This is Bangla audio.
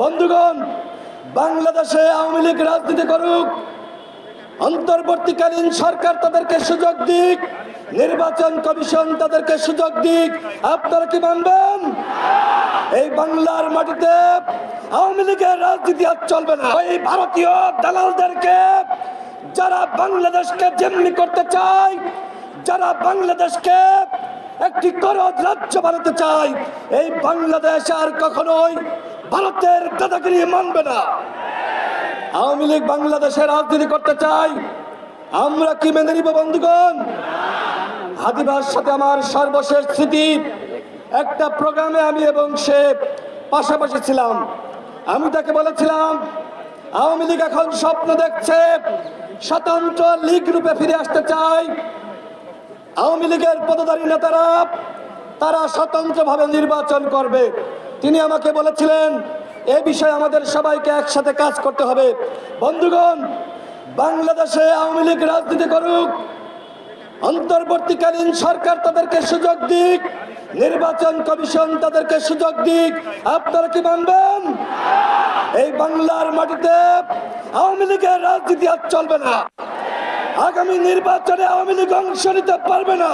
বন্ধুগণ, বাংলাদেশে আওয়ামী লীগ রাজনীতি করুক, অন্তর্বর্তীকালীন সরকার তাদেরকে সুযোগ দিক, নির্বাচন কমিশন তাদেরকে সুযোগ দিক। আপনারা কি মানবেন? এই বাংলার মাটিতে আওয়ামী লীগের রাজনীতি আর চলবে না। এই ভারতীয় দালালদেরকে, যারা বাংলাদেশকে যেমনি করতে চায়, যারা বাংলাদেশকে একটি করজ রাজ্য বানাতে চায়, এই বাংলাদেশ আর কখনোই ভারতের দাদাগিরি মানবে না। আওয়ামী লীগ বাংলাদেশে রাজনীতি করতে চাই, আমরা কি মেনে নিব বন্ধুগণ? হাদিবার সাথে আমার সর্বশেষ স্মৃতি, একটা প্রোগ্রামে আমি এবং সে পাশাপাশি ছিলাম। আমি তাকে বলেছিলাম, আওয়ামী লীগ এখন স্বপ্ন দেখছে, স্বতন্ত্র লীগ রূপে ফিরে আসতে চায় আওয়ামী লীগের পদধারী নেতারা, তারা স্বতন্ত্রভাবে নির্বাচন করবে। তিনি আমাকে বলেছিলেন, এ বিষয়ে আমাদের সবাইকে একসাথে কাজ করতে হবে। বন্ধুগণ, বাংলাদেশে আওয়ামী লীগ রাজনীতি করুক। অন্তর্বর্তীকালীন সরকার তাদেরকে সুযোগ দিক। নির্বাচন কমিশন তাদেরকে সুযোগ দিক। আপনারা কি মানবেন? এই বাংলার মাটিতে আওয়ামী লীগের রাজনীতি আর চলবে না। আগামী নির্বাচনে আওয়ামী লীগ অংশ নিতে পারবে না।